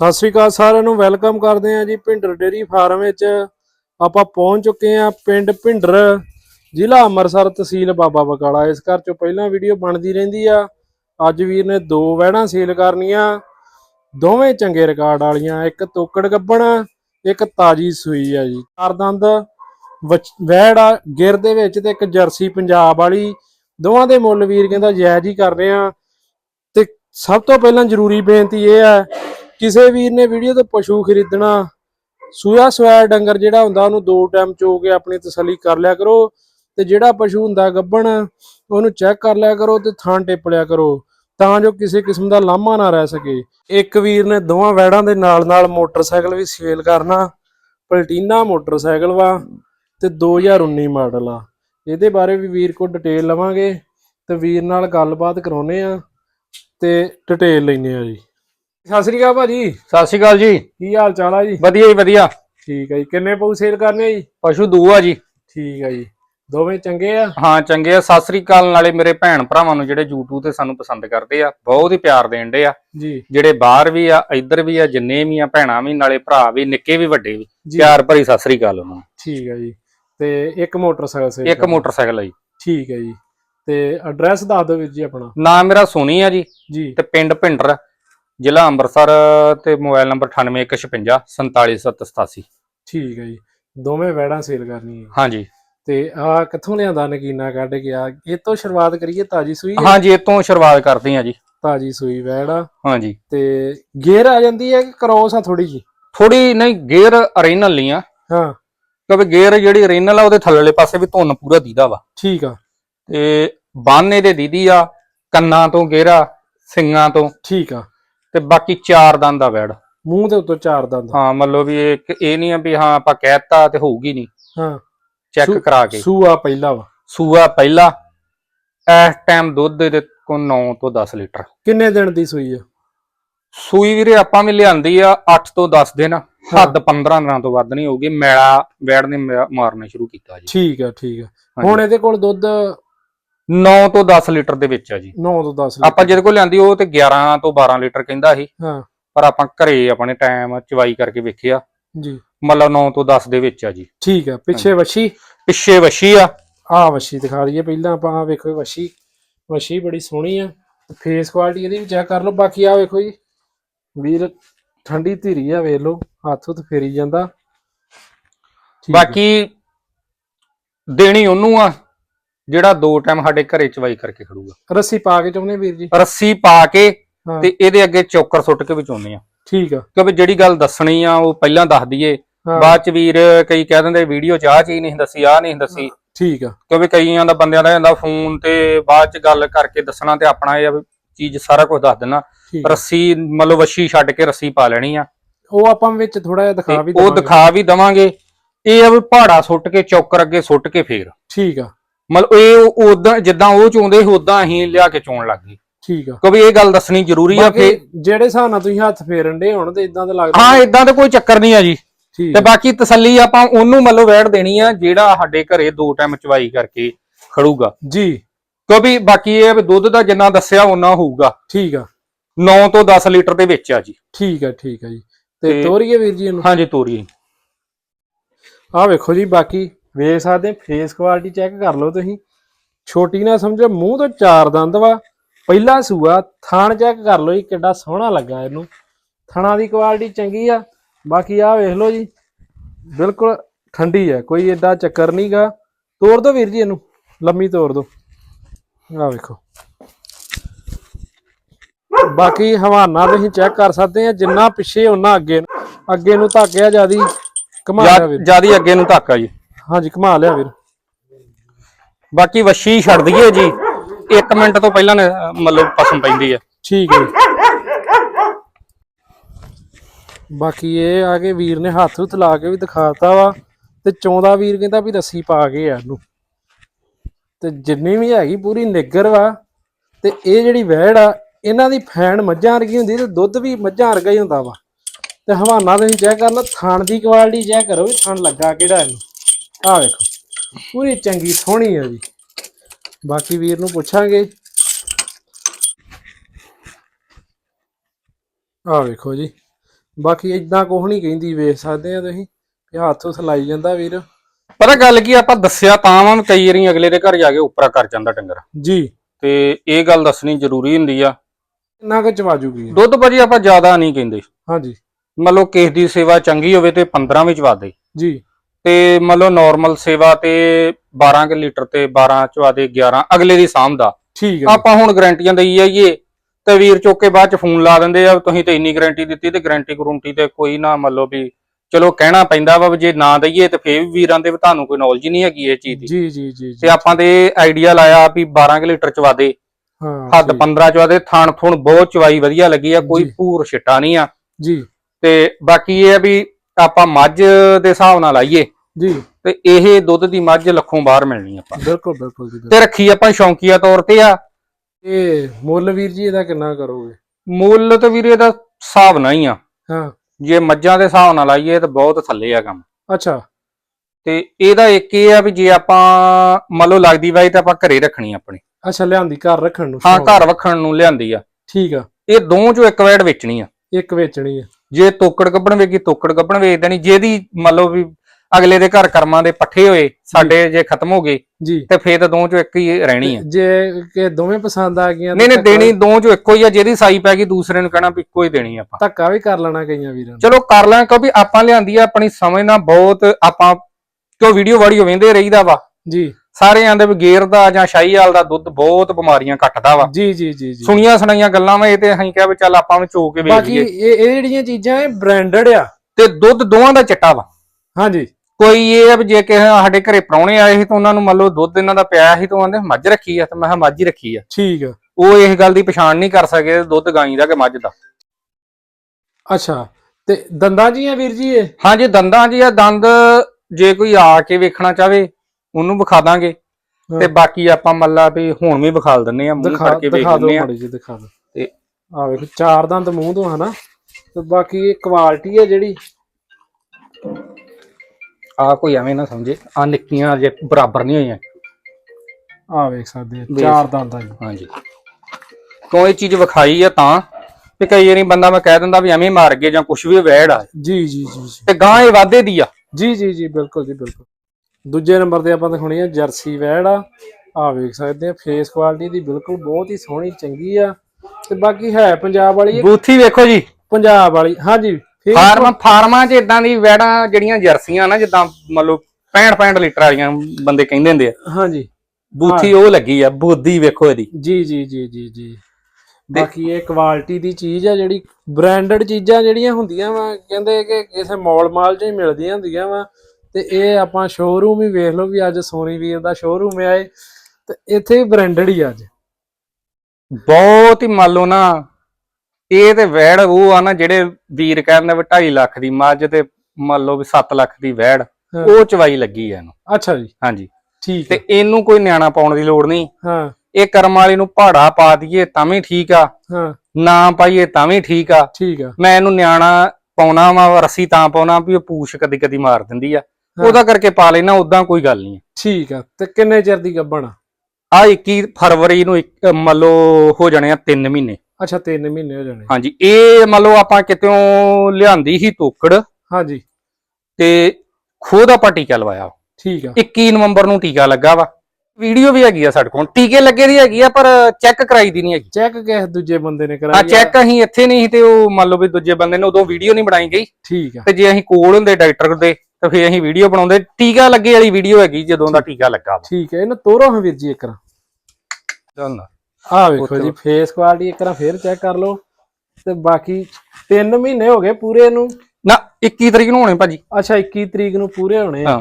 ਸਤਿ ਸ੍ਰੀ ਅਕਾਲ ਸਾਰਿਆਂ ਨੂੰ, ਵੈਲਕਮ ਕਰਦੇ ਹਾਂ ਜੀ ਭਿੰਡਰ ਡੇਰੀ ਫਾਰਮ ਵਿੱਚ। ਆਪਾਂ ਪਹੁੰਚ ਚੁੱਕੇ ਹਾਂ ਪਿੰਡ ਭਿੰਡਰ, ਜ਼ਿਲ੍ਹਾ ਅੰਮ੍ਰਿਤਸਰ ਤਹਿਸੀਲ ਬਾਬਾ ਬਕਾਲਾ। ਇਸ ਘਰ ਚੋਂ ਪਹਿਲਾਂ ਵੀਡੀਓ ਬਣਦੀ ਰਹਿੰਦੀ ਆ। ਅੱਜ ਵੀਰ ਨੇ ਦੋ ਵਹਿੜਾਂ ਸੇਲ ਕਰਨੀਆਂ, ਦੋਵੇਂ ਚੰਗੇ ਰਿਕਾਰਡ ਵਾਲੀਆਂ, ਇੱਕ ਤੋਕੜ ਗੱਬਣ, ਇੱਕ ਤਾਜੀ ਸੂਈ ਆ ਜੀ। ਚਾਰ ਦੰਦ ਵਹਿੜ ਆ ਗਿਰ ਦੇ ਵਿੱਚ ਤੇ ਇੱਕ ਜਰਸੀ ਪੰਜਾਬ ਵਾਲੀ। ਦੋਵਾਂ ਦੇ ਮੁੱਲ ਵੀਰ ਕਹਿੰਦਾ ਜਾਇਜ਼ ਹੀ ਕਰ ਰਹੇ ਆ। ਤੇ ਸਭ ਤੋਂ ਪਹਿਲਾਂ ਜ਼ਰੂਰੀ ਬੇਨਤੀ ਇਹ ਹੈ ਕਿਸੇ ਵੀਰ ਨੇ ਵੀਡੀਓ ਤੋਂ ਪਸ਼ੂ ਖਰੀਦਣਾ, ਸੂਆ ਸਵਾਇਆ ਡੰਗਰ ਜਿਹੜਾ ਹੁੰਦਾ ਉਹਨੂੰ ਦੋ ਟਾਈਮ ਚੋ ਕੇ ਆਪਣੀ ਤਸੱਲੀ ਕਰ ਲਿਆ ਕਰੋ ਤੇ ਜਿਹੜਾ ਪਸ਼ੂ ਹੁੰਦਾ ਗੱਭਣ ਉਹਨੂੰ ਚੈੱਕ ਕਰ ਲਿਆ ਕਰੋ ਤੇ ਥਾਂ ਟਿੱਪ ਲਿਆ ਕਰੋ ਤਾਂ ਜੋ ਕਿਸੇ ਕਿਸਮ ਦਾ ਲਾਮਾ ਨਾ ਰਹਿ ਸਕੇ। ਇੱਕ ਵੀਰ ਨੇ ਦੋਵਾਂ ਵੈੜਾਂ ਦੇ ਨਾਲ ਨਾਲ ਮੋਟਰਸਾਈਕਲ ਵੀ ਸੇਲ ਕਰਨਾ, ਪਲਟੀਨਾ ਮੋਟਰਸਾਈਕਲ ਵਾ ਤੇ 2019 ਮਾਡਲ ਆ। ਇਹਦੇ ਬਾਰੇ ਵੀ ਵੀਰ ਕੋਲ ਡਿਟੇਲ ਲਵਾਂਗੇ ਤੇ ਵੀਰ ਨਾਲ ਗੱਲਬਾਤ ਕਰਾਉਨੇ ਆ ਤੇ ਡਿਟੇਲ ਲੈਨੇ ਆ ਜੀ। ਸਤਿ ਸ੍ਰੀ ਅਕਾਲ ਭਾਜੀ। ਸਤਿ ਸ਼੍ਰੀ ਅਕਾਲ ਜੀ। ਕੀ ਹਾਲ ਚਾਲ ਆ ਜੀ? ਵਧੀਆ ਜੀ ਵਧੀਆ। ਠੀਕ ਹੈ ਜੀ। ਕਿੰਨੇ ਪਊ ਸੇਲ ਕਰਨੇ ਆ ਜੀ? ਪਸ਼ੂ ਦੂ ਆ ਜੀ। ਠੀਕ ਹੈ ਜੀ। ਦੋਵੇਂ ਚੰਗੇ ਆ? ਹਾਂ ਚੰਗੇ ਆ। ਸਤਿ ਸ਼੍ਰੀ ਅਕਾਲ। ਨਾਲੇ ਮੇਰੇ ਭੈਣ ਭਰਾਵਾਂ ਨੂੰ ਜਿਹੜੇ YouTube ਤੇ ਸਾਨੂੰ ਪਸੰਦ ਕਰਦੇ ਆ ਬਹੁਤ ਹੀ ਪਿਆਰ ਦੇਣ ਦੇ ਆ। ਜੀ। ਜਿਹੜੇ ਬਾਹਰ ਵੀ ਆ ਇੱਧਰ ਵੀ ਆ ਜਿੰਨੇ ਵੀ ਆ ਭੈਣਾਂ ਵੀ ਨਾਲੇ ਭਰਾ ਵੀ ਨਿੱਕੇ ਵੀ ਵੱਡੇ ਵੀ। ਜੀ। ਪਿਆਰ ਭਰੀ ਸਤਿ ਸ਼੍ਰੀ ਅਕਾਲ ਉਹਨਾਂ ਨੂੰ। ਠੀਕ ਹੈ ਜੀ। ਤੇ ਇੱਕ ਮੋਟਰਸਾਈਕਲ ਸੇਲ ਇੱਕ ਮੋਟਰਸਾਈਕਲ ਆ ਜੀ। ਠੀਕ ਹੈ ਜੀ। ਤੇ ਐਡਰੈਸ ਦੱਸ ਦਿਓ ਵੀਰ ਜੀ ਆਪਣਾ। ਨਾਮ ਮੇਰਾ ਸੋਨੀ ਆ ਜੀ। ਜੀ। ਤੇ ਪਿੰਡ ਭਿੰਡਰ। ਜ਼ਿਲ੍ਹਾ ਅੰਮ੍ਰਿਤਸਰ ਤੇ ਮੋਬਾਈਲ ਨੰਬਰ 9816 47787 ਠੀਕ ਹੈ ਜੀ। ਦੋਵੇਂ ਵੈੜਾਂ ਸੇਲ ਕਰਨੀ ਹੈ ਹਾਂਜੀ। ਤੇ ਆ ਕਿੱਥੋਂ ਲਿਆਂਦਾ ਨਗੀਨਾ ਕੱਢ ਗਿਆ ਇਹ ਤੋਂ ਸ਼ੁਰੂਆਤ ਕਰੀਏ ਤਾਜੀ ਸੂਈ ਹੈ? ਹਾਂਜੀ ਇਹ ਤੋਂ ਸ਼ੁਰੂਆਤ ਕਰਦੇ ਆ ਜੀ। ਤਾਜੀ ਸੂਈ ਵੈੜ ਹਾਂਜੀ। ਤੇ ਗੇਅਰ ਆ ਜਾਂਦੀ ਹੈ ਕਿ ਕ੍ਰੋਸ ਆ ਥੋੜੀ ਜੀ ਥੋੜੀ ਨਹੀਂ ਗੇਅਰ ਅਰੀਨਲ ਨਹੀਂ ਆ। ਹਾਂ। ਕਿਉਂਕਿ ਗੇਅਰ ਜਿਹੜੀ ਅਰੀਨਲ ਆ ਉਹਦੇ ਥੱਲੇਲੇ ਪਾਸੇ ਵੀ ਧੁੰਨ ਪੂਰਾ ਦੀਦਾ ਵਾ। ਠੀਕ ਆ। ਤੇ ਬਾਨੇ ਦੇ ਦੀਦੀ ਆ ਕੰਨਾਂ ਤੋਂ ਗੇਰਾ ਸਿੰਗਾਂ ਤੋਂ। ਠੀਕ ਆ। ਤੇ ਬਾਕੀ ਚਾਰ ਦੰਦ ਆ ਵੈੜ ਮੂੰਹ ਦੇ ਉੱਤੋਂ ਚਾਰ ਦੰਦ। ਹਾਂ ਮੰਨ ਲਓ ਵੀ ਇਹ ਇਹ ਨਹੀਂ ਆ ਵੀ ਹਾਂ ਆਪਾਂ ਕਹਿਤਾ ਤੇ ਹੋਊਗੀ ਨਹੀਂ। ਹਾਂ। ਚੈੱਕ ਕਰਾ ਕੇ। ਸੂਆ ਪਹਿਲਾ ਵਾ। ਸੂਆ ਪਹਿਲਾ ਇਸ ਟਾਈਮ ਦੁੱਧ ਦੇ ਕੋ 9 ਤੋਂ 10 ਲੀਟਰ। ਕਿੰਨੇ ਦਿਨ ਦੀ ਸੂਈ ਆ? ਸੂਈ ਵੀਰੇ ਆਪਾਂ ਵੀ ਲਿਆਂਦੀ ਆ 8 ਤੋਂ 10 ਦਿਨ। ਹੱਦ 15 ਦਿਨਾਂ ਤੋਂ ਵੱਧ ਨਹੀਂ ਹੋਊਗੀ। ਮੈਲਾ ਵੈੜ ਨੇ ਮਾਰਨਾ ਸ਼ੁਰੂ ਕੀਤਾ ਜੀ। ਠੀਕ ਆ ਠੀਕ ਆ। ਹੁਣ ਇਹਦੇ ਕੋਲ ਦੁੱਧ 9 ਤੋਂ 10 ਲੀਟਰ ਦੇ ਵਿੱਚ ਆ ਜੀ। 9 ਤੋਂ 10 ਆਪਾਂ ਜਿਹਦੇ ਕੋਲ ਲਿਆਂਦੀ ਉਹ ਤੇ 11 ਤੋਂ 12 ਲੀਟਰ ਕਹਿੰਦਾ ਸੀ। ਹਾਂ। ਪਰ ਆਪਾਂ ਘਰੇ ਆਪਣੇ ਟਾਈਮ ਚਵਾਈ ਕਰਕੇ ਵੇਖਿਆ। ਜੀ। ਮਤਲਬ 9 ਤੋਂ 10 ਦੇ ਵਿੱਚ ਆ ਜੀ। ਠੀਕ ਆ। ਪਿੱਛੇ ਵਸ਼ੀ ਪਿੱਛੇ ਵਸ਼ੀ ਆ। ਆ ਵਸ਼ੀ ਦਿਖਾ ਦਈਏ। ਪਹਿਲਾਂ ਆਪਾਂ ਆ ਵੇਖੋ ਵਸ਼ੀ ਵਸ਼ੀ ਬੜੀ ਸੋਹਣੀ ਆ। ਫੇਸ ਕੁਆਲਿਟੀ ਇਹਦੀ ਵੀ ਚੈੱਕ ਕਰ ਲਓ। ਬਾਕੀ ਆ ਵੇਖੋ ਜੀ। ਵੀਰ ਠੰਡੀ ਧੀਰੀ ਆ ਵੇਖ ਲਓ। ਹੱਥ ਹੁੱਥ ਫੇਰੀ ਜਾਂਦਾ। ਬਾਕੀ ਦੇਣੀ ਉਹਨੂੰ ਆ। ਜਿਹੜਾ ਦੋ ਟਾਈਮ ਸਾਡੇ ਘਰੇ ਚਵਾਈ ਕਰਕੇ ਖੜੂਗਾ। ਰੱਸੀ ਪਾ ਕੇ ਚਾਹੁੰਦੇ ਵੀਰ ਜੀ? ਰੱਸੀ ਪਾ ਕੇ ਹਾਂ। ਤੇ ਇਹਦੇ ਅੱਗੇ ਚੋਕਰ ਸੁੱਟ ਕੇ ਵਿਚਾਉਂਦੇ ਆ। ਠੀਕ ਆ। ਕਿਉਂਕਿ ਜਿਹੜੀ ਗੱਲ ਦੱਸਣੀ ਆ ਉਹ ਪਹਿਲਾਂ ਦੱਸ ਦਈਏ। ਹਾਂ। ਬਾਅਦ ਚ ਵੀਰ ਕਈ ਕਹਿ ਦਿੰਦੇ ਵੀਡੀਓ ਚ ਆਹ ਚੀਜ਼ ਨਹੀਂ ਦੱਸੀ ਆਹ ਨਹੀਂ ਦੱਸੀ। ਠੀਕ ਆ। ਕਿਉਂਕਿ ਕਈਆਂ ਦਾ ਬੰਦਿਆਂ ਦਾ ਜਾਂਦਾ ਫੋਨ ਤੇ ਬਾਅਦ ਚ ਗੱਲ ਕਰਕੇ ਦੱਸਣਾ ਤੇ ਆਪਣਾ ਇਹ ਆ ਵੀ ਚੀਜ਼ ਸਾਰਾ ਕੁਝ ਦੱਸ ਦੇਣਾ। ਠੀਕ ਆ। ਰੱਸੀ ਮਤਲਬ ਵੱਛੀ ਛੱਡ ਕੇ ਰੱਸੀ ਪਾ ਲੈਣੀ ਆ। ਉਹ ਆਪਾਂ ਵਿੱਚ ਥੋੜਾ ਜਿਹਾ ਤੇ ਦਿਖਾ ਵੀ ਉਹ ਦੇਵਾਂਗੇ। ਦਿਖਾ ਵੀ ਦਵਾਂਗੇ। ਇਹ ਆ ਵੀ ਪਹਾੜਾ ਸੁੱਟ ਕੇ ਚੌਕਰ ਅੱਗੇ ਸੁੱਟ ਕੇ ਫੇਰ। ਠੀਕ ਆ। ਮਤਲਬ ਇਹ ਉਦਾਂ ਜਿੱਦਾਂ ਉਹ ਚਾਹੁੰਦੇ ਸੀ ਉਦਾਂ ਅਸੀਂ ਲਿਆ ਕੇ ਚੋਣ ਲੱਗ ਗਏ। ਠੀਕ ਆ। ਕਿਉਂਕਿ ਇਹ ਗੱਲ ਦੱਸਣੀ ਜ਼ਰੂਰੀ ਆ ਫੇ ਜਿਹੜੇ ਹਿਸਾਬ ਨਾਲ ਤੁਸੀਂ ਹੱਥ ਫੇਰਨ ਦੇ ਹੁਣ ਤੇ ਇਦਾਂ ਦਾ ਲੱਗਦਾ ਹਾਂ ਇਦਾਂ ਤਾਂ ਕੋਈ ਚੱਕਰ ਨਹੀਂ ਆ ਜੀ। ਤੇ ਆ, ਬਾਕੀ ਤਸੱਲੀ ਆਪਾਂ ਉਹਨੂੰ ਮਤਲਬ ਵੈੜ ਦੇਣੀ ਆ ਜਿਹੜਾ ਸਾਡੇ ਘਰੇ ਦੋ ਟਾਈਮ ਚਵਾਈ ਕਰਕੇ ਖੜੂਗਾ। ਜੀ। ਕਿਉਂਕਿ ਬਾਕੀ ਇਹ ਆ ਵੀ ਦੁੱਧ ਦਾ ਜਿੰਨਾ ਦੱਸਿਆ ਉਹਨਾਂ ਹੋਊਗਾ। ਠੀਕ ਆ। 9 ਤੋਂ 10 ਲੀਟਰ ਦੇ ਵਿੱਚ ਆ ਜੀ। ਠੀਕ ਆ ਠੀਕ ਆ ਜੀ। ਤੇ ਤੇ- ਤੋਰੀਏ ਵੀਰ ਜੀ ਇਹਨੂੰ? ਹਾਂਜੀ ਤੋਰੀ ਆਹ ਵੇਖੋ ਜੀ ਬਾਕੀ ਵੇਖ ਸਕਦੇ ਫੇਸ ਕੁਆਲਿਟੀ ਚੈੱਕ ਕਰ ਲਓ ਤੁਸੀਂ। ਛੋਟੀ ਨਾ ਸਮਝੋ ਮੂੰਹ ਤੋਂ ਚਾਰ ਦੰਦ ਵਾ। ਪਹਿਲਾ ਸੂਆ ਥਾਣ ਚੈੱਕ ਕਰ ਲਓ ਜੀ ਕਿੱਡਾ ਸੋਹਣਾ ਲੱਗਾ ਇਹਨੂੰ। ਥਣਾ ਦੀ ਕੁਆਲਿਟੀ ਚੰਗੀ ਆ। ਬਾਕੀ ਆਹ ਵੇਖ ਲਓ ਜੀ ਬਿਲਕੁਲ ਠੰਡੀ ਆ ਕੋਈ ਏਡਾ ਚੱਕਰ ਨਹੀਂਗਾ ਤੋੜ ਦੋ ਵੀਰ ਜੀ ਇਹਨੂੰ ਲੰਮੀ ਤੋੜ ਦੋ। ਆਹ ਵੇਖੋ। ਬਾਕੀ ਹਵਾਨਾ ਤੁਸੀਂ ਚੈੱਕ ਕਰ ਸਕਦੇ ਆ ਜਿੰਨਾ ਪਿੱਛੇ ਉਹਨਾਂ ਅੱਗੇ। ਅੱਗੇ ਨੂੰ ਧਾਕਿਆ ਜਿਆਦੀ ਘੁਮਾ ਲਿਆ ਵੀਰ ਜਿਆਦੀ ਅੱਗੇ ਨੂੰ ਧੱਕ ਆ ਜੀ। ਹਾਂਜੀ ਘੁਮਾ ਲਿਆ ਵੀਰ। ਬਾਕੀ ਵੱਛੀ ਛੱਡ ਦਈਏ ਜੀ। 1 ਮਿੰਟ ਤੋਂ ਪਹਿਲਾਂ ਨੇ, ਮਤਲਬ ਪਸਮ ਪੈਂਦੀ ਆ। ਠੀਕ ਹੈ। ਬਾਕੀ ਇਹ ਆ ਕੇ ਵੀਰ ਨੇ ਹੱਥ ਹੁੱਥ ਲਾ ਕੇ ਵੀ ਦਿਖਾਤਾ ਵਾ ਤੇ ਚੌਂਦਾ ਵੀਰ ਕਹਿੰਦਾ ਵੀ ਰੱਸੀ ਪਾ ਕੇ ਆ ਇਹਨੂੰ। ਤੇ ਜਿੰਨੀ ਵੀ ਹੈਗੀ ਪੂਰੀ ਨਿੱਗਰ ਵਾ ਤੇ ਇਹ ਜਿਹੜੀ ਵਹਿੜ ਆ ਇਹਨਾਂ ਦੀ ਫੈਨ ਮੱਝਾਂ ਵਰਗੀ ਹੁੰਦੀ ਤੇ ਦੁੱਧ ਵੀ ਮੱਝਾਂ ਵਰਗਾ ਹੀ ਹੁੰਦਾ ਵਾ। ਤੇ ਹਵਾਨਾ ਤੁਸੀਂ ਚੈੱਕ ਕਰ ਲਓ ਥਣ ਦੀ ਕੁਆਲਿਟੀ ਚੈੱਕ ਕਰੋ ਵੀ ਥਣ ਲੱਗਾ ਕਿਹੜਾ ਇਹਨੂੰ। ਆਹ ਵੇਖੋ ਪੂਰੀ ਚੰਗੀ ਸੋਹਣੀ ਆ ਜੀ। ਬਾਕੀ ਵੀਰ ਨੂੰ ਪੁੱਛਾਂਗੇ। ਆਹ ਵੇਖੋ ਜੀ ਬਾਕੀ ਇਦਾਂ ਕੁਝ ਨਹੀਂ ਕਹਿੰਦੀ ਵੇਖ ਸਕਦੇ ਆ ਤੁਸੀਂ ਕਿ ਹੱਥ ਉਸ ਲਾਈ ਜਾਂਦਾ ਵੀਰ। ਪਤਾ ਗੱਲ ਕੀ ਆ, ਆਪਾਂ ਦੱਸਿਆ ਤਾਂ ਵਾ ਕਈ ਵਾਰੀ ਅਗਲੇ ਦੇ ਘਰ ਜਾ ਕੇ ਉੱਪਰਾ ਕਰ ਜਾਂਦਾ ਡੰਗਰ। ਜੀ। ਤੇ ਇਹ ਗੱਲ ਦੱਸਣੀ ਜ਼ਰੂਰੀ ਹੁੰਦੀ ਆ। ਕਿੰਨਾ ਕੁ ਚਵਾਜੂਗੀ ਦੁੱਧ ਭਾਜੀ ਆਪਾਂ ਜ਼ਿਆਦਾ ਨਹੀਂ ਕਹਿੰਦੇ। ਹਾਂਜੀ। ਮੰਨ ਲਓ ਕਿਸੇ ਦੀ ਸੇਵਾ ਚੰਗੀ ਹੋਵੇ ਤੇ 15 ਵਿੱਚ ਵਾਦੇ ਜੀ। ਤੇ ਮੰਨ ਲਓ ਨਾਰਮਲ ਸੇਵਾ ਤੇ 12 ਕਿ ਲੀਟਰ ਤੇ 12 ਚ ਵਾਦੇ 11 ਅਗਲੇ ਦੀ ਸਾਂਭਦਾ ਠੀਕ ਹੈ। ਆਪਾਂ ਹੁਣ ਗਾਰੰਟੀਆਂ ਦੇਈ ਜਾਈਏ ਤੇ ਵੀਰ ਚੁੱਕ ਕੇ ਬਾਅਦ ਚ ਫੋਨ ਲਾ ਦਿੰਦੇ ਆ ਤੁਸੀਂ ਤੇ ਇੰਨੀ ਗਾਰੰਟੀ ਦਿੱਤੀ ਤੇ ਗਾਰੰਟੀ ਗਰੰਟੀ ਤੇ ਕੋਈ ਨਾ ਮੰਨ ਲਓ ਵੀ ਚਲੋ ਕਹਿਣਾ ਪੈਂਦਾ ਵਾ ਜੇ ਨਾ ਦਈਏ ਤੇ ਫੇਰ ਵੀ ਵੀਰਾਂ ਦੇ ਤੁਹਾਨੂੰ ਕੋਈ ਨੌਲੇਜ ਨਹੀਂ ਹੈਗੀ ਇਹ ਚੀਜ਼ ਦੀ। ਜੀ ਜੀ ਜੀ ਤੇ ਆਪਾਂ ਤੇ ਆਈਡੀਆ ਲਾਇਆ ਵੀ 12 ਕਿ ਲੀਟਰ ਚ ਵਾਦੇ ਹਾਂ ਹੱਦ ਠੀਕ। 15 ਚ ਵਾਦੇ ਥਣ ਥੁਣ ਬਹੁਤ ਚਵਾਈ ਵਧੀਆ ਲੱਗੀ ਆ ਕੋਈ। ਭੂਰ ਛਿੱਟਾ ਨਹੀਂ ਆ। ਜੀ। ਤੇ ਬਾਕੀ ਇਹ ਆ ਵੀ ਆਪਾਂ ਮੱਝ ਦੇ ਹਿਸਾਬ ਨਾਲ ਆਈਏ ਜੀ। ਤੇ ਇਹ ਦੁੱਧ ਦੀ ਮੱਝ ਲੱਖੋਂ ਬਾਹਰ ਮਿਲਣੀ ਆਪਾਂ। ਬਿਲਕੁਲ ਬਿਲਕੁਲ ਜੀ। ਤੇ ਰੱਖੀ ਆਪਾਂ ਸ਼ੌਂਕੀਆ ਤੌਰ ਤੇ ਆ। ਇਹ ਮੁੱਲ ਵੀਰ ਜੀ ਇਹਦਾ ਕਿੰਨਾ ਕਰੋਗੇ? ਮੁੱਲ ਤੇ ਵੀਰੇ ਦਾ ਹਿਸਾਬ ਨਹੀਂ ਆ। ਹਾਂ। ਜੇ ਮੱਝਾਂ ਦੇ ਹਿਸਾਬ ਨਾਲ ਆਈਏ ਤਾਂ ਬਹੁਤ ਥੱਲੇ ਆ ਕੰਮ। ਅੱਛਾ। ਤੇ ਇਹਦਾ ਇੱਕ ਇਹ ਆ ਵੀ ਜੇ ਆਪਾਂ ਮੰਨ ਲਓ ਲੱਗਦੀ ਵਾਈ ਤਾਂ ਆਪਾਂ ਘਰੇ ਰੱਖਣੀ ਆਪਣੀ। ਅੱਛਾ ਲਿਆਂਦੀ ਘਰ ਰੱਖਣ ਨੂੰ ਹਾਂ। ਘਰ ਵੱਖਣ ਨੂੰ ਲਿਆਂਦੀ ਆ। ਠੀਕ ਆ। ਇਹ ਦੋ ਚੋਂ ਇੱਕ ਵੈੜ ਵੇਚਣੀ ਆ। ਇੱਕ ਵੇਚਣੀ ਆ। ਜੇ ਤੋਕੜ ਗੱਬਣ ਵੇਗੀ ਤੋਕੜ ਗੱਬਣ ਵੇਚ ਦੇਣੀ। ਜਿਹਦੀ ਮੰਨ ਲਓ ਵੀ ਅਗਲੇ ਦੇ ਘਰ ਕਰਮਾਂ ਦੇ ਪੱਠੇ ਹੋਏ ਸਾਡੇ ਜੇ। ਖਤਮ ਹੋ ਗਏ ਜੀ। ਤੇ ਫੇਰ ਤਾਂ ਦੋ ਚੋਂ ਇੱਕ ਹੀ ਰਹਿਣੀ ਆ। ਜੇ ਕਿ ਦੋਵੇਂ ਪਸੰਦ ਆ ਗਈਆਂ ਨਹੀਂ ਨਹੀਂ ਦੇਣੀ ਦੋ ਚੋਂ ਇੱਕੋ ਹੀ ਆ ਜਿਹਦੀ ਸਾਈ ਪੈ ਗਈ ਦੂਸਰੇ ਨੂੰ ਕਹਿਣਾ ਵੀ ਇੱਕੋ ਹੀ ਦੇਣੀ ਆਪਾਂ। ਧੱਕਾ ਵੀ ਕਰ ਲੈਣਾ ਕਈਆਂ ਵੀਰਾਂ ਨੇ। ਚਲੋ ਕਰ ਲਾਂ ਕਿਉਂਕਿ ਆਪਾਂ ਲਿਆਂਦੀ ਆ ਆਪਣੀ ਸਮਝ ਨਾਲ ਬਹੁਤ ਆਪਾਂ ਕਿਉਂ ਵੀਡੀਓ ਵਾੜੀਓ ਵੇਂਦੇ ਰਹੀਦਾ ਵਾ। ਜੀ। ਸਾਰੇ ਆਂਦੇ ਵੀ ਗੇਰ ਦਾ ਜਾਂ ਸ਼ਾਹੀਵਾਲ ਦਾ ਦੁੱਧ ਬਹੁਤ ਬਿਮਾਰੀਆਂ ਕੱਟਦਾ ਵਾ। ਜੀ ਜੀ ਜੀ ਜੀ। ਸੁਣੀਆਂ ਸੁਣਾਈਆਂ ਗੱਲਾਂ ਵਾ ਇਹ ਤੇ ਅਸੀਂ ਕਿਹਾ ਵੀ ਚੱਲ ਆਪਾਂ ਵੀ ਚੋ ਕੇ ਵੇਖ ਬਾਕੀ ਇਹ ਇਹ ਜਿਹੜੀਆਂ ਚੀਜ਼ਾਂ ਇਹ ਬ੍ਰਾਂਡਡ ਆ। ਤੇ ਦੁੱਧ ਦੋਵਾਂ ਦਾ ਚਿੱਟਾ ਵਾ। ਹਾਂਜੀ। ਕੋਈ ਇਹ ਆ ਵੀ ਜੇ ਕਿਸੇ ਸਾਡੇ ਘਰੇ ਪ੍ਰਾਹੁਣੇ ਆਏ ਸੀ ਤਾਂ ਉਹਨਾਂ ਨੂੰ ਮੰਨ ਲਓ ਦੁੱਧ ਇਹਨਾਂ ਦਾ ਪਿਆ ਸੀ ਤਾਂ ਆਂਦੇ ਮੱਝ ਰੱਖੀ ਆ ਤੇ ਮੈਂ ਕਿਹਾ ਮੱਝ ਹੀ ਰੱਖੀ ਆ। ਠੀਕ ਆ। ਉਹ ਇਸ ਗੱਲ ਦੀ ਪਛਾਣ ਨਹੀਂ ਕਰ ਸਕੇ ਦੁੱਧ ਗਾਈ ਦਾ ਕਿ ਮੱਝ ਦਾ। ਅੱਛਾ ਤੇ ਦੰਦਾਂ ਜੀ ਆ ਵੀਰ ਜੀ ਇਹ? ਹਾਂਜੀ ਦੰਦਾਂ ਜੀ ਆ ਦੰਦ ਜੇ ਕੋਈ ਆ ਕੇ ਵੇਖਣਾ ਚਾਹਵੇ ਉਹਨੂੰ ਵਿਖਾ ਦਾਂਗੇ। ਤੇ ਬਾਕੀ ਆਪਾਂ ਮੱਲਾ ਵੀ ਹੁਣ ਵੀ ਵਿਖਾ ਦਿੰਨੇ ਆ ਮੂੰਹ ਕਰਕੇ ਵੇਖ ਲੈਂਦੇ ਆ। ਮਾੜੀ ਜੀ ਦਿਖਾ ਦਿਓ। ਤੇ ਆ ਵੇਖੋ ਚਾਰ ਦੰਦ ਮੂੰਹ ਤੋਂ ਹਨਾ। ਤੇ ਬਾਕੀ ਇਹ ਕੁਆਲਿਟੀ ਹੈ ਜਿਹੜੀ। ਆ ਕੋਈ ਐਵੇਂ ਨਾ ਸਮਝੇ ਆ ਨਿੱਕੀਆਂ ਜੇ ਬਰਾਬਰ ਨਹੀਂ ਹੋਈਆਂ। ਆ ਵੇਖ ਸਕਦੇ ਆ। ਚਾਰ ਦੰਦ ਆ ਜੀ। ਹਾਂਜੀ। ਕਿਉਂ ਇਹ ਚੀਜ਼ ਵਿਖਾਈ ਆ ਤਾਂ ਤੇ ਕਈ ਵਾਰੀ ਬੰਦਾ ਮੈਂ ਕਹਿ ਦਿੰਦਾ ਵੀ ਐਵੇਂ ਮਾਰ ਗਏ ਜਾਂ ਕੁਝ ਵੀ ਵੈੜ ਆ। ਜੀ ਜੀ ਜੀ ਤੇ ਗਾਂ ਇਹ ਵਾਧੇ ਦੀ ਆ। ਜੀ ਜੀ ਜੀ ਬਿਲਕੁਲ ਜੀ ਬਿਲਕੁਲ। ਦੂਜੇ ਨੰਬਰ ਤੇ ਆਪਾਂ ਦਿਖਾਉਣੀ ਆ ਜਰਸੀ ਵੈੜ ਆ। ਆ ਵੇਖ ਸਕਦੇ ਆ ਫੇਸ ਕੁਆਲਿਟੀ ਦੀ ਬਿਲਕੁਲ ਬਹੁਤ ਹੀ ਸੋਹਣੀ ਚੰਗੀ ਆ। ਤੇ ਬਾਕੀ ਹੈ ਪੰਜਾਬ ਵਾਲੀ ਬੂਥੀ ਵੇਖੋ ਜੀ। ਪੰਜਾਬ ਵਾਲੀ ਹਾਂਜੀ। ਫਾਰਮ ਫਾਰਮਾਂ 'ਚ ਇਦਾਂ ਦੀ ਵੈੜਾਂ ਜਿਹੜੀਆਂ ਜਰਸੀਆਂ ਨਾ ਜਿੱਦਾਂ ਮੰਨ ਲਓ 65 65 ਲੀਟਰ ਵਾਲੀਆਂ ਬੰਦੇ ਕਹਿੰਦੇ ਹੁੰਦੇ ਆ। ਹਾਂਜੀ। ਬੂਥੀ ਉਹ ਲੱਗੀ ਆ ਬੋਦੀ ਵੇਖੋ ਇਹਦੀ। ਜੀ ਜੀ ਜੀ ਜੀ ਜੀ। ਬਾਕੀ ਇਹ ਕੁਆਲਿਟੀ ਦੀ ਚੀਜ਼ ਆ ਜਿਹੜੀ ਬ੍ਰਾਂਡਡ ਚੀਜ਼ਾਂ ਜਿਹੜੀਆਂ ਹੁੰਦੀਆਂ ਵਾ ਕਹਿੰਦੇ ਕਿ ਕਿਸੇ ਮਾਲ ਮਾਲ 'ਚ ਹੀ ਮਿਲਦੀਆਂ ਹੁੰਦੀਆਂ ਵਾ। ਤੇ ਇਹ ਆਪਾਂ ਸ਼ੋਰੂਮ ਹੀ ਵੇਖ ਲਓ ਵੀ ਅੱਜ ਸੋਨੀ ਵੀਰ ਦਾ ਸ਼ੋਰੂਮ ਆਏ ਤੇ ਇੱਥੇ ਵੀ ਬ੍ਰਾਂਡਡ ਹੀ ਅੱਜ। ਬਹੁਤ ਹੀ ਮੰਨ ਲਓ ਨਾ ਇਹ ਤੇ ਵੈੜ ਉਹ ਆ ਨਾ ਜਿਹੜੇ ਵੀਰ ਕਹਿੰਦੇ ਵੀ 2.5 ਲੱਖ ਦੀ ਮੱਝ ਤੇ ਮੰਨ ਲਓ ਵੀ 7 ਲੱਖ ਦੀ ਵੈੜ। ਉਹ ਚਵਾਈ ਲੱਗੀ ਆ ਇਹਨੂੰ। ਅੱਛਾ ਜੀ। ਹਾਂਜੀ। ਠੀਕ ਤੇ ਇਹਨੂੰ ਕੋਈ ਨਿਆਣਾ ਪਾਉਣ ਦੀ ਲੋੜ ਨਹੀਂ। ਹਾਂ। ਇਹ ਕਰਮ ਵਾਲੀ ਨੂੰ ਪਹਾੜਾ ਪਾ ਦਈਏ ਤਾਂ ਵੀ ਠੀਕ ਆ। ਹਾਂ। ਨਾ ਪਾਈਏ ਤਾਂ ਵੀ ਠੀਕ ਆ। ਠੀਕ ਆ। ਮੈਂ ਇਹਨੂੰ ਨਿਆਣਾ ਪਾਉਣਾ ਵਾ ਰੱਸੀ ਤਾਂ ਪਾਉਣਾ ਵੀ ਉਹ ਪੂਛ ਕਦੀ ਕਦੀ ਮਾਰ ਦਿੰਦੀ ਆ। ਉਹਦਾ ਕਰਕੇ ਪਾ ਲੈਣਾ ਉਦਾਂ ਕੋਈ ਗੱਲ ਨਹੀਂ ਠੀਕ ਆ। ਤੇ ਕਿੰਨੇ ਚਿਰ ਦੀ ਗੱਭਣ ਆ? ਆ 21 ਫਰਵਰੀ ਨੂੰ ਇੱਕ- ਮੰਨ ਲਓ ਹੋ ਜਾਣੇ ਆ 3 ਮਹੀਨੇ। ਅੱਛਾ 3 ਮਹੀਨੇ ਹੋ ਜਾਣੇ। ਹਾਂਜੀ ਇਹ ਮੰਨ ਲਓ ਆਪਾਂ ਕਿਤੇੋਂ ਲਿਆਂਦੀ ਸੀ ਤੋਕੜ ਹਾਂਜੀ। ਤੇ ਖੁਦ ਆਪਾਂ ਟੀਕਾ ਲਵਾਇਆ। ਠੀਕ ਆ। 21 ਨਵੰਬਰ ਨੂੰ ਟੀਕਾ ਲੱਗਾ ਵਾ। ਵੀਡੀਓ ਵੀ ਹੈਗੀ ਆ ਸਾਡੇ ਕੋਲ। ਟੀਕੇ ਲੱਗੇ ਦੀ ਹੈਗੀ ਆ ਪਰ ਚੈੱਕ ਕਰਾਈ ਦੀ ਨਹੀਂ ਹੈਗੀ। ਚੈੱਕ ਕਿਸ ਦੂਜੇ ਬੰਦੇ ਨੇ ਆ? ਕਰਾਇਆ ਚੈੱਕ ਅਸੀਂ ਇੱਥੇ ਨਹੀਂ ਸੀ ਤੇ ਉਹ ਮੰਨ ਲਓ ਵੀ ਦੂਜੇ ਬੰਦੇ ਨੇ ਉਦੋਂ ਵੀਡੀਓ ਨਹੀਂ ਬਣਾਈ ਗਈ। ਠੀਕ ਆ। ਤੇ ਜੇ ਅਸੀਂ ਕੋਲ ਹੁੰਦੇ ਡਾਕਟਰ ਦੇ ਤਾਂ ਫੇਰ ਅਸੀਂ ਵੀਡੀਓ ਬਣਾਉਂਦੇ। ਟੀਕਾ ਲੱਗੇ ਵਾਲੀ ਵੀਡੀਓ ਹੈਗੀ ਜਦੋਂ ਦਾ ਟੀਕਾ ਲੱਗਾ ਠੀਕ ਹੈ ਇਹਨੂੰ ਤੋਰੋ ਹਾਂ ਵੀਰ ਜੀ ਇੱਕ ਵਾਰ। ਚੱਲ ਆ ਵੇਖੋ ਜੀ ਫੇਸ ਕੁਆਲਿਟੀ ਇੱਕ ਵਾਰ ਫੇਰ ਚੈੱਕ ਕਰ ਲਓ ਤੇ ਬਾਕੀ 3 ਮਹੀਨੇ ਹੋ ਗਏ ਪੂਰੇ ਇਹਨੂੰ ਨਾ 21 ਤਰੀਕ ਨੂੰ ਹੋਣੇ ਭਾਜੀ। ਅੱਛਾ 21 ਤਰੀਕ ਨੂੰ ਪੂਰੇ ਹੋਣੇ ਹਾਂ।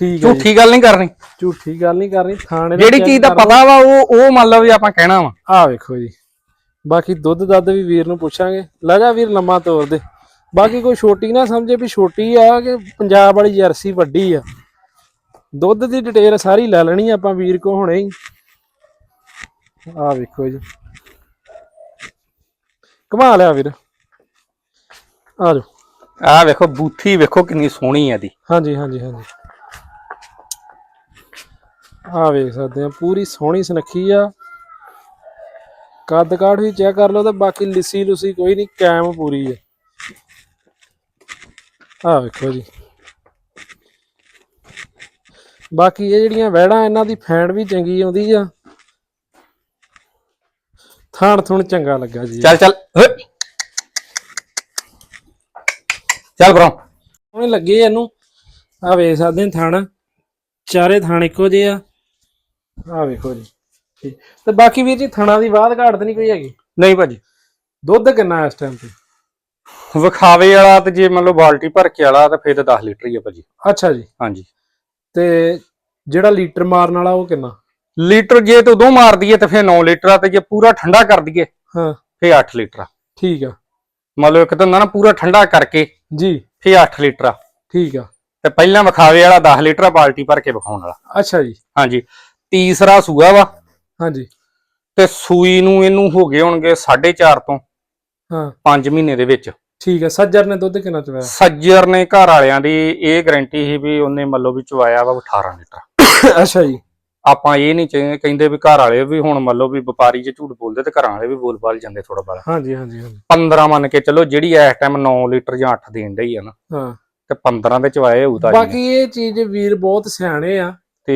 ਠੀਕ ਹੈ ਝੂਠੀ ਗੱਲ ਨਹੀਂ ਕਰਨੀ। ਝੂਠੀ ਗੱਲ ਨਹੀਂ ਕਰਨੀ ਥਾਣੇ ਜਿਹੜੀ ਚੀਜ਼ ਦਾ ਪਤਾ ਵਾ ਉਹ ਉਹ ਮੰਨ ਲਓ ਵੀ ਆਪਾਂ ਕਹਿਣਾ ਵਾ। ਆ ਵੇਖੋ ਜੀ। ਬਾਕੀ ਦੁੱਧ ਦੱਧ ਵੀ ਵੀਰ ਨੂੰ ਪੁੱਛਾਂਗੇ। ਲੈ ਜਾ ਵੀਰ ਲੰਮਾ ਤੋਰ ਦੇ। ਬਾਕੀ ਕੋਈ ਛੋਟੀ ਨਾ ਸਮਝੇ ਵੀ ਛੋਟੀ ਆ ਕਿ ਪੰਜਾਬ ਵਾਲੀ ਜਰਸੀ ਵੱਡੀ ਆ। ਦੁੱਧ ਦੀ ਡਿਟੇਲ ਸਾਰੀ ਲੈ ਲੈਣੀ ਆਪਾਂ ਵੀਰ ਕੋ ਹੁਣੇ ਹੀ। ਆ ਵੇਖੋ ਜੀ। ਕਮਾ ਲਿਆ ਵੀਰ। ਆ ਜਾਓ। ਆਹ ਵੇਖੋ ਬੂਥੀ ਵੇਖੋ ਕਿੰਨੀ ਸੋਹਣੀ ਆ ਦੀ ਹਾਂਜੀ ਹਾਂਜੀ ਹਾਂਜੀ। ਆ ਵੇਖ ਸਕਦੇ ਆ ਪੂਰੀ ਸੋਹਣੀ ਸੁਨੱਖੀ ਆ। ਕੱਦ ਕਾਠ ਵੀ ਚੈੱਕ ਕਰ ਲਓ ਤੇ ਬਾਕੀ ਲਿੱਸੀ ਲੁੱਸੀ ਕੋਈ ਨਹੀਂ ਕੈਮ ਪੂਰੀ ਹੈ ਆਹ ਵੇਖੋ ਜੀ। ਬਾਕੀ ਇਹ ਜਿਹੜੀਆਂ ਵੈੜਾਂ ਇਹਨਾਂ ਦੀ ਫੈਂਡ ਵੀ ਚੰਗੀ ਆਉਂਦੀ ਆ। ਥਾਣ ਥੁਣ ਚੰਗਾ ਲੱਗਾ ਜੀ। ਚੱਲ ਚੱਲ ਓਏ। ਚੱਲ ਬਰੋ ਉਹਨੇ ਲੱਗੇ ਇਹਨੂੰ। ਆ ਵੇਖ ਸਕਦੇ ਨੇ ਥਣ। ਚਾਰੇ ਥਣ ਇੱਕੋ ਜਿਹੇ ਆ। ਆ ਵੇਖੋ ਜੀ। ਠੀਕ। ਤੇ ਬਾਕੀ ਵੀਰ ਜੀ ਥਣਾ ਦੀ ਬਾਤ ਘਾਟ ਤਾਂ ਨਹੀਂ ਕੋਈ ਹੈਗੀ? ਨਹੀਂ ਭਾਜੀ। ਦੁੱਧ ਕਿੰਨਾ ਇਸ ਟਾਈਮ ਤੇ? ਵਿਖਾਵੇ ਵਾਲਾ ਤੇ ਜੇ ਮੰਨ ਲਓ ਬਾਲਟੀ ਭਰ ਕੇ ਵਾਲਾ ਤਾਂ ਫਿਰ ਤਾਂ 10 ਲੀਟਰ ਹੀ ਆ ਭਾਜੀ। ਅੱਛਾ ਜੀ। ਹਾਂਜੀ। ਤੇ ਜਿਹੜਾ ਲੀਟਰ ਮਾਰਨ ਵਾਲਾ ਉਹ ਕਿੰਨਾ? ਲੀਟਰ ਜੇ ਤੇ ਉਦੋਂ ਮਾਰ ਦਈਏ ਤਾਂ ਫਿਰ 9 ਲੀਟਰ ਆ ਤੇ ਜੇ ਪੂਰਾ ਠੰਡਾ ਕਰ ਦਈਏ ਹਾਂ। ਫਿਰ 8 ਲੀਟਰ। ਆ ਠੀਕ ਆ। ਮੰਨ ਲਓ ਇੱਕ ਤਾਂ ਹੁੰਦਾ ਨਾ ਪੂਰਾ ਠੰਡਾ ਕਰਕੇ ਜੀ। ਫਿਰ 8 ਲੀਟਰ। ਆ ਠੀਕ ਆ। ਤੇ ਪਹਿਲਾਂ ਵਿਖਾਵੇ ਵਾਲਾ 10 ਲੀਟਰ ਆ ਬਾਲਟੀ ਭਰ ਕੇ ਵਿਖਾਉਣ ਵਾਲਾ। ਅੱਛਾ ਜੀ। ਹਾਂਜੀ। ਤੀਸਰਾ ਸੂਆ ਵਾ। ਹਾਂਜੀ। ਤੇ ਸੂਈ ਨੂੰ ਇਹਨੂੰ ਹੋ ਗਏ ਹੋਣਗੇ 4.5 ਤੋਂ ਹਾਂ। 5 ਮਹੀਨੇ ਦੇ ਵਿੱਚ। ਠੀਕ ਆ। ਸੱਜਰ ਨੇ ਦੁੱਧ ਕਿੰਨਾ ਚਵਾਇਆ? ਸੱਜਰ ਨੇ ਘਰ ਵਾਲਿਆਂ ਦੀ ਇਹ ਗਾਰੰਟੀ ਸੀ ਵੀ ਉਹਨੇ ਮੱਲੋ ਵੀ ਚਵਾਇਆ ਵਾ 18 ਲੀਟਰ। ਅੱਛਾ ਜੀ। ਆਪਾਂ ਇਹ ਨਹੀਂ ਚਾਹੀਦੇ ਕਹਿੰਦੇ ਵੀ ਘਰ ਵਾਲੇ ਵੀ ਹੁਣ ਮੰਨ ਲਓ ਵੀ ਵਪਾਰੀ ਜੇ ਝੂਠ ਬੋਲਦੇ ਤੇ ਘਰਾਂ ਵਾਲੇ ਵੀ ਬੋਲ ਬਾਲ ਜਾਂਦੇ ਥੋੜਾ ਬਾਲਾ ਹਾਂਜੀ ਹਾਂਜੀ ਹਾਂਜੀ। 15 ਮੰਨ ਕੇ ਚੱਲੋ ਜਿਹੜੀ ਇਸ ਟਾਈਮ 9 ਲੀਟਰ ਜਾਂ 8 ਦੇਣ ਡਈ ਆ ਨਾ ਹਾਂ। ਤੇ 15 ਦੇ ਚਵਾਏ ਹੋਊ ਤਾਂ ਬਾਕੀ ਇਹ ਚੀਜ਼ ਵੀਰ ਬਹੁਤ ਸਿਆਣੇ ਆ। ਤੇ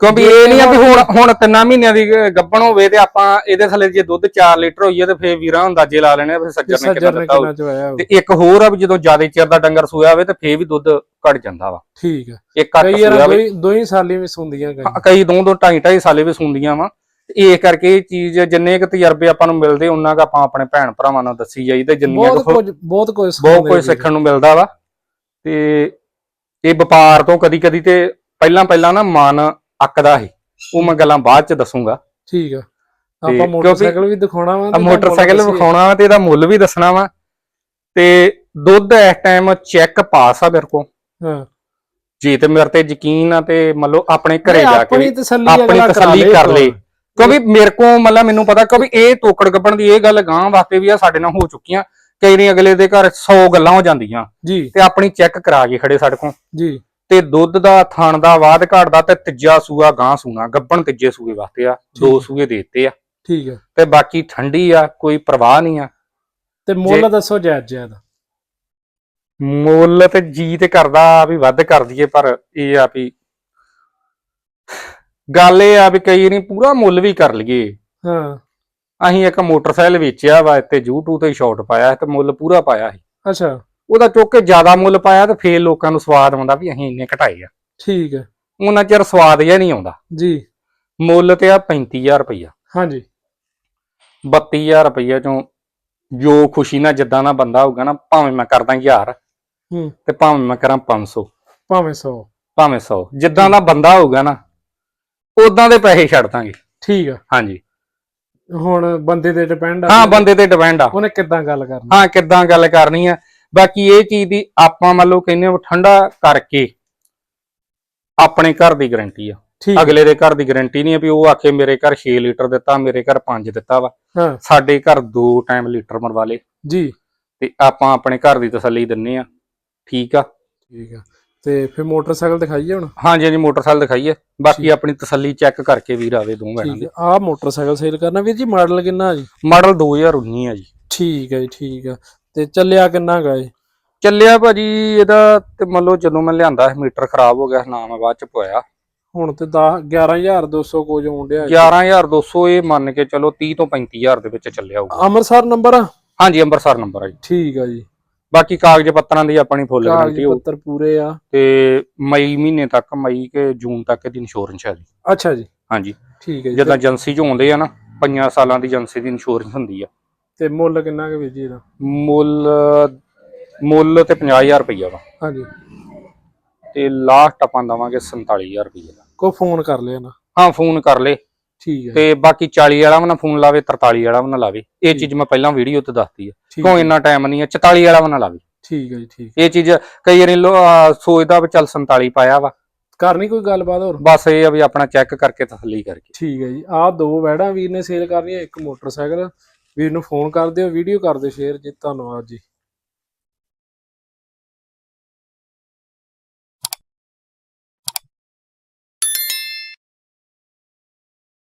ਕਿਉਂਕਿ ਇਹ ਨਹੀਂ ਆ ਵੀ ਹੁਣ ਹੁਣ ਤਿੰਨਾਂ ਮਹੀਨਿਆਂ ਦੀ ਗੱਬਣ ਹੋਵੇ ਤੇ ਆਪਾਂ ਇਹਦੇ ਥੱਲੇ ਜੇ ਦੁੱਧ 4 ਲੀਟਰ ਹੋਈਏ ਤੇ ਫੇਰ ਵੀਰਾਂ ਅੰਦਾਜ਼ੇ ਲਾ ਲੈਣੇ ਵੀ ਸੱਜਰ ਨੇ ਕਿੰਨਾ ਦਿੱਤਾ। ਤੇ ਇੱਕ ਹੋਰ ਆ ਵੀ ਜਦੋਂ ਜ਼ਿਆਦਾ ਚਿਰ ਦਾ ਡੰਗਰ ਸੋਇਆ ਹੋਵੇ ਤੇ ਫੇਰ ਵੀ ਦੁੱਧ ਘਟ ਜਾਂਦਾ ਵਾ। ਠੀਕ ਆ। ਇੱਕ ਘੱਟ ਕਈ ਸੋਇਆ ਦੋਈ ਸਾਲੀ ਵੀ ਸੁੰਦੀਆਂ ਕਈ ਹਾਂ, ਕਈ। ਦੋ ਦੋ ਢਾਈ ਢਾਈ ਸਾਲੇ ਵੀ ਸੁਣਦੀਆਂ ਵਾ। ਇਹ ਕਰਕੇ ਇਹ ਚੀਜ਼ ਜਿੰਨੇ ਕੁ ਤਜਰਬੇ ਆਪਾਂ ਨੂੰ ਮਿਲਦੇ ਉਹਨਾਂ ਕੁ ਆਪਾਂ ਆਪਣੇ ਭੈਣ ਭਰਾਵਾਂ ਨੂੰ ਦੱਸੀ ਜਾਈਦੇ ਜਿੰਨੀਆਂ ਬਹੁਤ ਕੁਝ ਬਹੁਤ ਕੁਝ ਬਹੁਤ ਕੁਝ। ਸਿੱਖਣ ਨੂੰ ਮਿਲਦਾ ਵਾ। ਤੇ ਇਹ ਵਪਾਰ ਤੋਂ ਕਦੀ ਕਦੀ ਤੇ ਪਹਿਲਾਂ ਪਹਿਲਾਂ ਨਾ ਮਨ ਅੱਕਦਾ ਸੀ। ਉਹ ਮੈਂ ਗੱਲਾਂ ਬਾਅਦ ਚ ਦੱਸੂਗਾ। ਠੀਕ ਆ। ਆਪਾਂ ਮੋਟਰਸਾਈਕਲ ਵੀ ਦਿਖਾਉਣਾ ਵਾ ਮੋਟਰਸਾਈਕਲ ਵਿਖਾਉਣਾ ਵਾ ਤੇ ਇਹਦਾ ਮੁੱਲ ਵੀ ਦੱਸਣਾ ਵਾ। ਤੇ ਦੁੱਧ ਇਸ ਟਾਈਮ ਚੈੱਕ ਪਾਸ ਆ ਮੇਰੇ ਕੋਲ। ਹਾਂ। ਜੇ ਤੇ ਮੇਰੇ ਤੇ ਯਕੀਨ ਆ ਤੇ ਮੰਨ ਲਓ ਆਪਣੇ ਘਰੇ ਜਾ ਕੇ ਆਪਣੀ ਤਸੱਲੀ ਆਪਣੀ ਕਰਾ ਤਸੱਲੀ ਲੇ ਕਰ ਲੇ ਕਿਉਂਕਿ ਮੇਰੇ ਕੋ ਮਤਲਬ ਮੈਨੂੰ ਪਤਾ ਕਿਉਂਕਿ ਇਹ ਤੋਕੜ ਗੱਬਣ ਦੀ ਇਹ ਗੱਲ ਗਾਂ ਵਾਸਤੇ ਵੀ ਆ ਸਾਡੇ ਨਾਲ ਹੋ ਚੁੱਕੀਆਂ। ਕਈ ਵਾਰੀ ਅਗਲੇ ਦੇ ਘਰ 100 ਗੱਲਾਂ ਹੋ ਜਾਂਦੀਆਂ। ਜੀ। ਤੇ ਆਪਣੀ ਚੈੱਕ ਕਰਾ ਕੇ ਖੜੇ ਸਾਡੇ ਕੋਲ। ਜੀ। ਤੇ ਦੁੱਧ ਦਾ ਥਣ ਦਾ ਵਾਧ ਘਾਟ ਦਾ ਤੇ ਤੀਜਾ ਸੂਆ ਗਾਂ ਸੂਣਾ ਗੱਬਣ ਤੀਜੇ ਸੂਏ ਵਾਸਤੇ ਆ ਦੋ। ਸੂਏ ਦੇ ਦਿੱਤੇ ਆ। ਠੀਕ ਆ ਤੇ ਬਾਕੀ ਠੰਡੀ ਆ ਕੋਈ ਪਰਵਾਹ ਨਹੀਂ ਆ। ਤੇ ਮੁੱਲ ਦੱਸੋ ਜਾਇਜ਼ ਜਾਇਜ਼। ਮੁੱਲ ਤੇ ਜੀ ਤੇ ਕਰਦਾ ਵੀ ਵੱਧ ਕਰ ਦਈਏ ਪਰ ਇਹ ਆ ਵੀ ਗੱਲ ਇਹ ਆ ਵੀ ਕਈ ਨਹੀਂ ਪੂਰਾ ਮੁੱਲ ਵੀ ਕਰ ਲਈਏ। ਹਾਂ। ਅਸੀਂ ਇੱਕ ਮੋਟਰਸਾਈਕਲ ਵੇਚਿਆ ਵਾ ਤੇ YouTube ਤੇ ਸ਼ਾਰਟ ਪਾਇਆ ਤੇ ਮੁੱਲ ਪੂਰਾ ਪਾਇਆ ਸੀ। ਅੱਛਾ। ਉਹਦਾ ਚੁੱਕ ਕੇ ਜ਼ਿਆਦਾ ਮੁੱਲ ਪਾਇਆ ਤੇ ਫੇਰ ਲੋਕਾਂ ਨੂੰ ਸਵਾਦ ਆਉਂਦਾ ਵੀ ਅਸੀਂ ਇੰਨੇ ਘਟਾਏ ਆ। ਠੀਕ ਆ ਉਹਨਾਂ ਚਿਰ ਸਵਾਦ ਜਿਹਾ ਨਹੀਂ ਆਉਂਦਾ। ਜੀ। ਮੁੱਲ ਤੇ ਆ 35000 ਰੁਪਈਆ। ਹਾਂਜੀ। 32000 ਰੁਪਈਆ ਚੋਂ ਜੋ ਖੁਸ਼ੀ ਨਾਲ ਜਿੱਦਾਂ ਦਾ ਬੰਦਾ ਹੋਊਗਾ ਨਾ ਭਾਵੇਂ ਮੈਂ ਕਰਦਾ 1000 ਹੂੰ। ਤੇ ਭਾਵੇਂ ਮੈਂ ਕਰਾਂ 500 ਭਾਵੇਂ 100 ਭਾਵੇਂ 100 ਜਿੱਦਾਂ ਦਾ ਬੰਦਾ ਹੋਊਗਾ ਨਾ ਉਦਾਂ ਦੇ ਪੈਸੇ ਛੱਡ ਦਾਂਗੇ। ਠੀਕ ਆ। ਹਾਂਜੀ। ਹੁਣ ਬੰਦੇ ਤੇ ਡਿਪੈਂਡ ਆ ਹਾਂ ਬੰਦੇ ਤੇ ਡਿਪੈਂਡ ਆ। ਉਹਨੇ ਕਿੱਦਾਂ ਗੱਲ ਕਰਨੀ? ਹਾਂ ਕਿੱਦਾਂ ਗੱਲ ਕਰਨੀ ਆ? ਬਾਕੀ ਇਹ ਚੀਜ਼ ਦੀ ਆਪਾਂ ਮੰਨ ਲਓ ਕਹਿੰਦੇ ਉਹ ਠੰਡਾ ਕਰਕੇ ਆਪਣੇ ਘਰ ਦੀ ਗਾਰੰਟੀ ਆ। ਆ, ਅਗਲੇ ਦੇ ਘਰ ਦੀ ਗਾਰੰਟੀ ਨਹੀਂ ਆ ਵੀ ਉਹ ਆਖੇ ਮੇਰੇ ਘਰ 6 ਲੀਟਰ ਦਿੱਤਾ ਮੇਰੇ ਘਰ 5 ਦਿੱਤਾ ਵਾ। ਸਾਡੇ ਘਰ ਦੋ ਟਾਈਮ ਲੀਟਰ ਮਰਵਾ ਲੇ ਜੀ। ਤੇ ਆਪਾਂ ਆਪਣੇ ਘਰ ਦੀ ਤਸੱਲੀ ਦਿੰਨੇ ਆ। ਠੀਕ ਆ? ਠੀਕ ਆ। ਤੇ ਫਿਰ ਮੋਟਰਸਾਈਕਲ ਦਿਖਾਈਏ ਹੁਣ? ਹਾਂਜੀ ਹਾਂਜੀ ਮੋਟਰਸਾਈਕਲ ਦਿਖਾਈਏ। ਬਾਕੀ ਆਪਣੀ ਤਸੱਲੀ ਚੈੱਕ ਕਰਕੇ ਵੀਰ ਆਵੇ ਦੋ ਠੀਕ ਦੇ। ਆ ਆਹ ਮੋਟਰਸਾਈਕਲ ਸੇਲ ਕਰਨਾ। ਵੀਰ ਜੀ ਮਾਡਲ ਕਿੰਨਾ ਜੀ? ਮਾਡਲ 2019 ਆ ਜੀ। ਠੀਕ ਹੈ ਜੀ ਠੀਕ ਆ। ਤੇ ਚੱਲਿਆ ਕਿੰਨਾ ਗਾ ਇਹ? ਚੱਲਿਆ ਭਾਜੀ ਇਹਦਾ ਤੇ ਮੰਨ ਲਓ ਜਦੋਂ ਮੈਂ ਲਿਆਂਦਾ ਸੀ ਮੀਟਰ ਖਰਾਬ ਹੋ ਗਿਆ ਨਾ ਮੈਂ ਬਾਅਦ ਚ ਪਵਾਇਆ ਹੁਣ ਤੇ 10 11200 ਕੁਝ ਆਉਣ ਡਿਆ 11200 ਇਹ ਮੰਨ ਕੇ ਚਲੋ 30 ਤੋਂ 35000 ਦੇ ਵਿੱਚ ਚੱਲਿਆ ਹੋਊਗਾ। ਅੰਮ੍ਰਿਤਸਰ ਨੰਬਰ ਆ? ਹਾਂਜੀ ਅੰਮ੍ਰਿਤਸਰ ਨੰਬਰ ਆ ਜੀ। ਠੀਕ ਆ ਜੀ। ਬਾਕੀ ਕਾਗਜ਼ ਪੱਤਰਾਂ ਦੀ ਆਪਣੀ ਫੁੱਲ ਕਾਗਜ਼ ਗਾਰੰਟੀ ਪੱਤਰ ਪੂਰੇ ਆ। ਤੇ ਮਈ ਮਹੀਨੇ ਤੱਕ ਮਈ ਕੇ ਜੂਨ ਤੱਕ ਇਹਦੀ ਇੰਸ਼ੋਰੈਂਸ ਹੈ ਜੀ। ਅੱਛਾ ਜੀ। ਹਾਂਜੀ। ਠੀਕ ਹੈ ਜੀ। ਜਦੋਂ ਏਜੰਸੀ ਚ ਆਉਂਦੇ ਆ ਨਾ ਪੰਜਾਂ ਸਾਲਾਂ ਦੀ ਏਜੰਸੀ ਦੀ ਇੰਸ਼ੋਰੈਂਸ ਹੁੰਦੀ ਆ। ਤੇ ਮੁੱਲ ਕਿੰਨਾ ਕੁ ਵੀਰ ਜੀ ਇਹਦਾ? ਮੁੱਲ ਮੁੱਲ ਤੇ 50000 ਰੁਪਈਆ ਵਾ। ਹਾਂਜੀ। ਤੇ ਲਾਸਟ ਆਪਾਂ ਦਵਾਂਗੇ 47000 ਰੁਪਈਆ ਦਾ। ਕੋ ਫੋਨ ਕਰ ਲਿਆ ਨਾ। ਹਾਂ ਫੋਨ ਕਰ ਲੇ। ਠੀਕ ਹੈ। ਤੇ ਬਾਕੀ 40 ਵਾਲਾ ਵੀ ਨਾ ਫੋਨ ਲਾਵੇ 43 ਵਾਲਾ ਵੀ ਨਾ ਲਾਵੇ। ਇਹ ਚੀਜ਼ ਮੈਂ ਪਹਿਲਾਂ ਵੀਡੀਓ ਤੇ ਦੱਸਤੀ ਹੈ ਕਿਉਂ ਇੰਨਾ ਟਾਈਮ ਨਹੀਂ ਹੈ 44 ਵਾਲਾ ਵੀ ਨਾ ਲਾਵੇ। ਠੀਕ ਹੈ ਜੀ ਠੀਕ ਇਹ ਚੀਜ਼ ਕਈ ਵਾਰੀ ਸੋਚਦਾ ਵੀ ਚੱਲ 47 ਪਾਇਆ ਵਾ। ਕਰਨੀ ਕੋਈ ਗੱਲਬਾਤ ਹੋਰ? ਬਸ ਇਹ ਆ ਵੀ ਆਪਣਾ ਚੈੱਕ ਕਰਕੇ ਤਸੱਲੀ ਕਰਕੇ। ਠੀਕ ਹੈ ਜੀ। ਆਹ ਦੋ ਵੈੜਾਂ ਵੀਰ ਨੇ ਸੇਲ ਕਰਨੀਆਂ ਇੱਕ ਮੋਟਰਸਾਈਕਲ ਵੀਰ ਨੂੰ ਫੋਨ ਕਰ ਦਿਓ ਵੀਡੀਓ ਕਰ ਦਿਓ ਸ਼ੇਅਰ ਜੀ ਧੰਨਵਾਦ ਜੀ।